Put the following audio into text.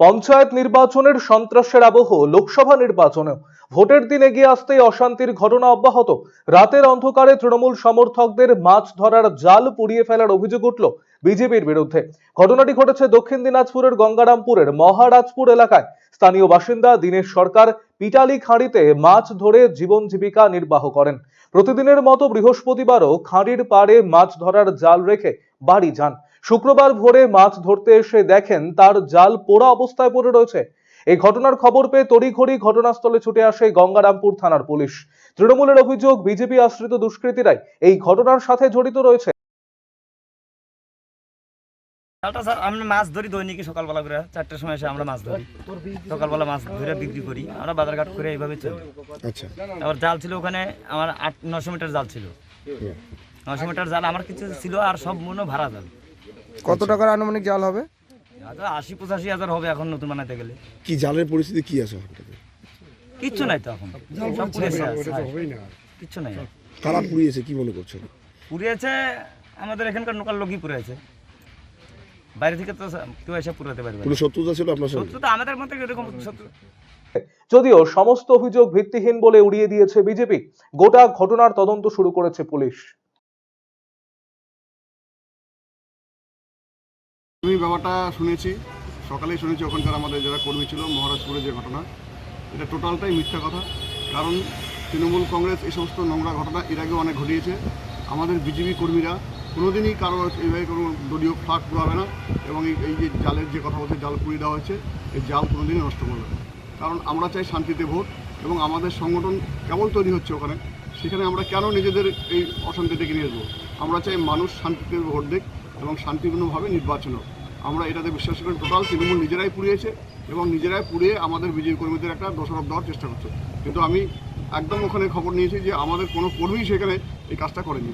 পঞ্চায়েত নির্বাচনের সন্ত্রাসের আবহ লোকসভা নির্বাচনেও ভোটের দিন এগিয়ে আসতেই অশান্তির ঘটনা অব্যাহত। রাতের অন্ধকারে তৃণমূল সমর্থকদের মাছ ধরার জাল পুড়িয়ে ফেলার অভিযোগ উঠল বিজেপির বিরুদ্ধে। ঘটনাটি ঘটেছে দক্ষিণ দিনাজপুরের গঙ্গারামপুরের মহারাজপুর এলাকায়। স্থানীয় বাসিন্দা দীনেশ সরকার পিটালি খাঁড়িতে মাছ ধরে জীবন জীবিকা নির্বাহ করেন। প্রতিদিনের মতো বৃহস্পতিবারও খাঁড়ির পাড়ে মাছ ধরার জাল রেখে বাড়ি যান। শুক্রবার ভোরে মাছ ধরতে এসে দেখেন তার জাল পোড়া অবস্থায় পড়ে রয়েছে। এই ঘটনার খবর পেয়ে তড়িঘড়ি ঘটনাস্থলে ছুটে আসে গঙ্গারামপুর থানার পুলিশ। তৃণমূলের অভিযোগ বিজেপি আশ্রিত দুষ্কৃতীরাই এই ঘটনার সাথে জড়িত রয়েছে। জালটা স্যার আমরা মাছ ধরি দৈনিকই সকালবেলা করে। চারটের সময় এসে আমরা মাছ ধরি। সকালবেলা মাছ ধরে বিক্রি করি। আমরা বাজারঘাট করে এইভাবে চলি। আচ্ছা। আবার জাল ছিল ওখানে আমার আট নশো মিটার জাল ছিল। নশো মিটার জাল আমার কিছু ছিল আর সব মনে ভাড়া জাল। কত টাকার আনুমানিক জাল হবে? আশি পঁচাশি হাজার হবে এখন নতুন বানাতে গেলে। কি জালের পরিস্থিতি কি আছে কিচ্ছু নাই তো এখন। সব পুড়েছে কিচ্ছু নাই। কারা পুড়িয়েছে কি মনে করছেন? পুড়িয়েছে আমাদের এখানকার লোকাল লোকই পুড়েছে বাইরে থেকে তো কেউ এসে পুরাতে পারবে। কোনো শত্রুতা ছিল আপনার সঙ্গে? শত্রু আমাদের মধ্যে এরকম শত্রু যদিও সমস্ত অভিযোগ ভিত্তিহীন বলে উড়িয়ে দিয়েছে বিজেপি গোটা ঘটনার তদন্ত শুরু করেছে পুলিশ। আমি ব্যাপারটা শুনেছি, সকালেই শুনেছি ওখানকার আমাদের যারা কর্মী ছিল, মহারাজপুরে যে ঘটনা, এটা টোটালটাই মিথ্যা কথা। কারণ তৃণমূল কংগ্রেস এই সমস্ত নোংরা ঘটনা এর আগেও অনেক ঘটিয়েছে। আমাদের বিজেপি কর্মীরা কোনোদিনই কারও এইভাবে কোনো দলীয় ফাঁক পুরাবে না এবং এই এই যে জালের যে কথা বলছে, জাল পুড়িয়ে দেওয়া হয়েছে, এই জাল কোনোদিনই নষ্ট করবে না। কারণ আমরা চাই শান্তিতে ভোট এবং আমাদের সংগঠন কেমন তৈরি হচ্ছে ওখানে, সেখানে আমরা কেন নিজেদের এই অশান্তি ডেকে নিয়ে আসব? আমরা চাই মানুষ শান্তিতে ভোট দিক এবং শান্তিপূর্ণভাবে নির্বাচন হোক। আমরা এটাতে বিশ্বাস করি, টোটাল তৃণমূল নিজেরাই পুড়িয়েছে এবং নিজেরাই পুড়িয়ে আমাদের বিজেপি কর্মীদের একটা দোষারোপ দেওয়ার চেষ্টা করছে। কিন্তু আমি একদম ওখানে খবর নিয়েছি যে আমাদের কোনো কর্মী সেখানে এই কাজটা করেনি।